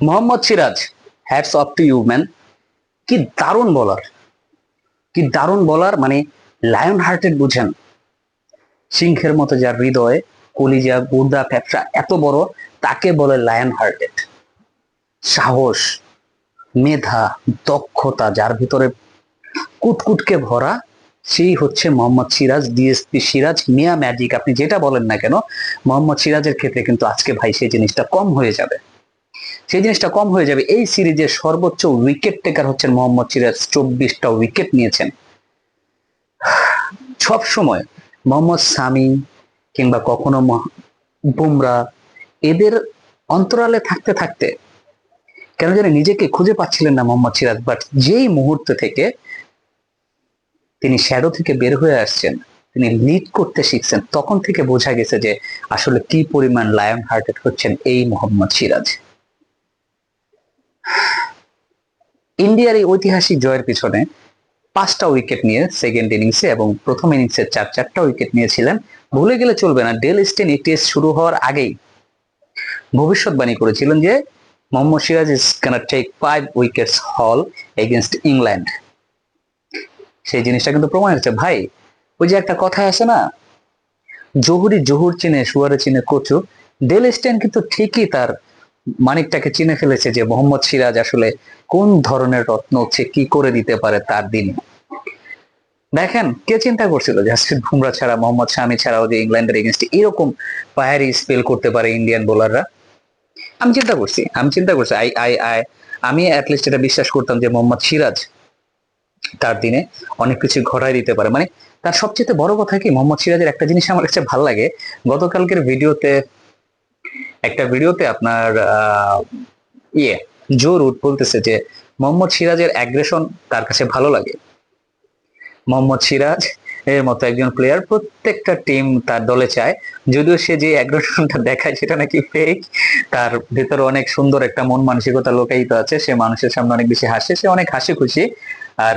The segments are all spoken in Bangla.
Mohammad Siraj hats off to you man কি দারুণ বলার কি দারুণ বলার মানে লায়ন হার্টেড বুঝেন। সিংহের মতো যার হৃদয়, কলিজা, গুর্দা, ফ্যাপসা এত বড়, তাকে বলে লায়ন হার্টেড সাহস, মেধা, দক্ষতা, যার ভিতরে কুটকুটকে ভরা, সেই হচ্ছে মোহাম্মদ সিরাজ ডিএসপি সিরাজ, মিয়া ম্যাজিক আপনি যেটা বলেন না কেন, মোহাম্মদ সিরাজের ক্ষেত্রে কিন্তু আজকে ভাই সেই জিনিসটা কম হয়ে যাবে। সেই জিনিসটা কম হয়ে যাবে। এই সিরিজের সর্বোচ্চ উইকেট টেকার হচ্ছেন মোহাম্মদ সিরাজ, চব্বিশটা উইকেট নিয়েছেন। সব সময় মোহাম্মদ সামি কিংবা কখনো বুমরা, এদের অন্তরালে থাকতে থাকতে কেন জানি নিজেকে খুঁজে পাচ্ছিলেন না মোহাম্মদ সিরাজ বাট যেই মুহূর্ত থেকে তিনি শ্যাডো থেকে বের হয়ে আসছেন, তিনি লিড করতে শিখছেন, তখন থেকে বোঝা গেছে যে আসলে কি পরিমাণ লায়ন হার্টেড হচ্ছেন এই মোহাম্মদ সিরাজ। ইন্ডিয়ার এই ঐতিহাসিক জয়ের পিছনে পাঁচটা উইকেট নিয়ে সেকেন্ড ইনিংসে এবং প্রথম ইনিংসে চার চারটা উইকেট নিয়েছিলেন। ভুলে গেলে চলবে না, ডেল স্টেন টেস্ট শুরু হওয়ার আগেই ভবিষ্যৎবাণী করেছিলেন যে Mohammad Siraj is can take five wickets haul against England সেই জিনিসটা কিন্তু প্রমাণ হচ্ছে ভাই, ওই যে একটা কথা আছে না, জহুরি জহুর চিনে সুয়ারে চিনে কচু। ডেল স্টেন কিন্তু ঠিকই তার মানিকটাকে চিনে ফেলেছে যে মোহাম্মদ সিরাজ আসলে কোন ধরনের রত্ন হচ্ছে, কি করে দিতে পারে তার দিনে। দেখেন, কে চিন্তা করছিল জাসপ্রীত বুমরা ছাড়া, মোহাম্মদ শামি ছাড়াও যে ইংল্যান্ডের এগেনস্টে এরকম পায়ারি স্পেল করতে পারে ইন্ডিয়ান বোলাররা আমি চিন্তা করছি, আমি চিন্তা করছি, আই আই আই, আমি অ্যাটলিস্ট এটা বিশ্বাস করতাম যে মোহাম্মদ সিরাজ তার দিনে অনেক কিছু ঘটাই দিতে পারে। মানে তার সবচেয়ে বড় কথা কি, মোহাম্মদ সিরাজের একটা জিনিস আমার কাছে ভালো লাগে, গতকালকের ভিডিওতে একটা ভিডিওতে আপনার ইয়ে জো রুট বলতেছে যে, মোহাম্মদ সিরাজের অ্যাগ্রেশন তার কাছে ভালো লাগে? মোহাম্মদ সিরাজ এর মতো একজন প্লেয়ার প্রত্যেকটা টিম তার দলে চায়। যদিও সে যে অ্যাগ্রেশনটা দেখায় সেটা নাকি ফেক তার ভেতরে অনেক সুন্দর একটা মন মানসিকতা লোকায়িত আছে। সে মানুষের সামনে অনেক বেশি হাসে, সে অনেক হাসি খুশি। আর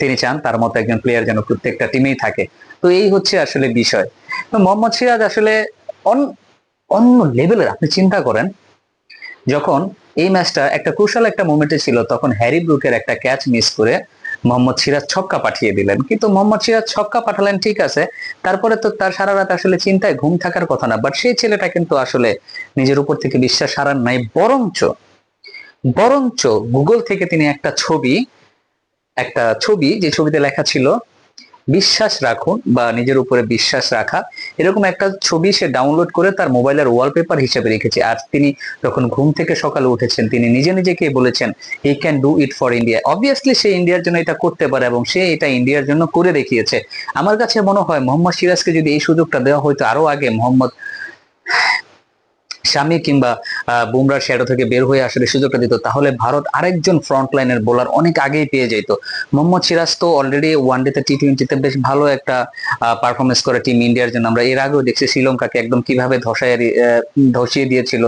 তিনি চান তার মতো একজন প্লেয়ার যেন প্রত্যেকটা টিমেই থাকে। তো এই হচ্ছে আসলে বিষয়। তো মোহাম্মদ সিরাজ আসলে অন্য লেভেলের আপনি চিন্তা করেন, যখন এই ম্যাচটা একটা ক্রুশাল একটা মোমেন্টে ছিল, তখন হ্যারি ব্রুকের একটা ক্যাচ মিস করে মোহাম্মদ সিরাজ ছক্কা পাঠিয়ে দিলেন। কিন্তু মোহাম্মদ সিরাজ ছক্কা পাঠালেন, ঠিক আছে, তারপরে তো তার সারা রাত আসলে চিন্তায় ঘুম থাকার কথা না বাট সেই ছেলেটা কিন্তু আসলে নিজের উপর থেকে বিশ্বাস হারান নাই, বরঞ্চ বরঞ্চ গুগল থেকে তিনি একটা ছবি একটা ছবি, যে ছবিতে লেখা ছিল বিশ্বাস রাখুন বা নিজের উপরে বিশ্বাস রাখা। এরকম একটা ছবি সে ডাউনলোড করে তার মোবাইলের ওয়ালপেপার হিসেবে রেখেছে। আর তিনি যখন ঘুম থেকে সকালে উঠেছেন, তিনি নিজে নিজেকে বলেছেন he can do it for India obviously সে ইন্ডিয়ার জন্য এটা করতে পারে এবং সে এটা ইন্ডিয়ার জন্য করে দেখিয়েছে। আমার কাছে মনে হয় মোহাম্মদ সিরাজকে যদি এই সুযোগটা দেওয়া হয়তো আরও আগে মোহাম্মদ শামি কিংবা বুমরার শ্যাডো থেকে বের হয়ে আসলে সুযোগটা দিত, তাহলে ভারত আরেকজন ফ্রন্ট লাইনের বোলার অনেক আগেই পেয়ে যেত। মোহাম্মদ সিরাজ তো অলরেডি ওয়ানডেতে টি টোয়েন্টিতে বেশ ভালো একটা পারফরমেন্স করে টিম ইন্ডিয়ার জন্য। আমরা এর আগেও দেখছি শ্রীলঙ্কাকে একদম কীভাবে ধসায় ধসিয়ে দিয়েছিল।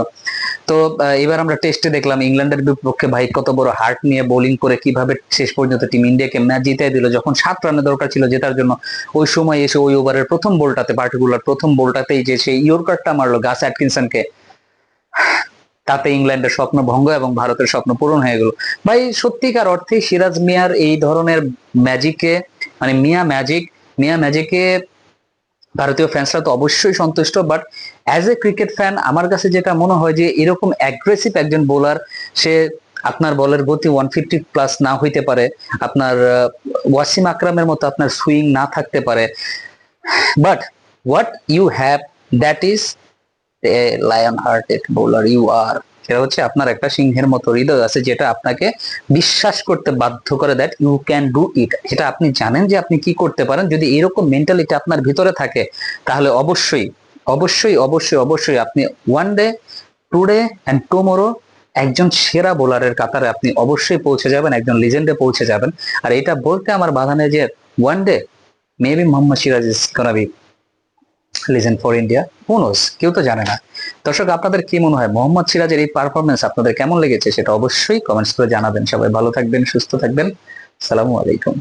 তো এবার আমরা টেস্টে দেখলাম, ইংল্যান্ডের বিপক্ষে ভাই কত বড় হার্ট নিয়ে বোলিং করে কীভাবে শেষ পর্যন্ত টিম ইন্ডিয়াকে ম্যাচ জিতে দিল, যখন সাত রানের দরকার ছিল জেতার জন্য, ওই সময় এসে ওই ওভারের প্রথম বলটাতে পার্টিকুলার প্রথম বলটাতেই যে সেই ইয়র্কারটা মারলো গাস অ্যাটকিনসনকে তাতে ইংল্যান্ডের স্বপ্ন ভঙ্গ এবং ভারতের স্বপ্ন পূরণ হয়ে গেল। ভাই, সত্যিকার অর্থে সিরাজ মিয়ার এই ধরনের ম্যাজিকে মানে মিয়া ম্যাজিক মিয়া ম্যাজিকে ভারতীয় ফ্যান্সরা তো অবশ্যই সন্তুষ্ট but as a cricket fan আমার কাছে যেটা মনে হয় যে এরকম অ্যাগ্রেসিভ একজন বোলার সে আপনার বলের গতি ওয়ান ফিফটি প্লাস না হইতে পারে, আপনার ওয়াসিম আকরামের মতো আপনার সুইং না থাকতে পারে। But what you have that is lion hearted bowler you are সেটা হচ্ছে আপনার একটা সিংহের মতো হৃদয় আছে যেটা আপনাকে বিশ্বাস করতে বাধ্য করে that you can do it যেটা আপনি জানেন যে আপনি কি করতে পারেন। যদি এরকম মেন্টালিটি আপনার ভিতরে থাকে, তাহলে অবশ্যই অবশ্যই অবশ্যই অবশ্যই আপনি one day today and tomorrow একজন সেরা বোলারের কাতারে আপনি অবশ্যই পৌঁছে যাবেন, একজন লিজেন্ডে পৌঁছে যাবেন। আর এটা বলতে আমার বাধা নেই যে one day maybe Mohammad Siraj gonna be legend for India কোনোস কেউ তো জানে না। দর্শক, আপনাদের কি মনে হয়? মোহাম্মদ সিরাজের এই পারফরমেন্স আপনাদের কেমন লেগেছে? সেটা অবশ্যই কমেন্টস করে জানাবেন। সবাই ভালো থাকবেন, সুস্থ থাকবেন। সালামু আলাইকুম।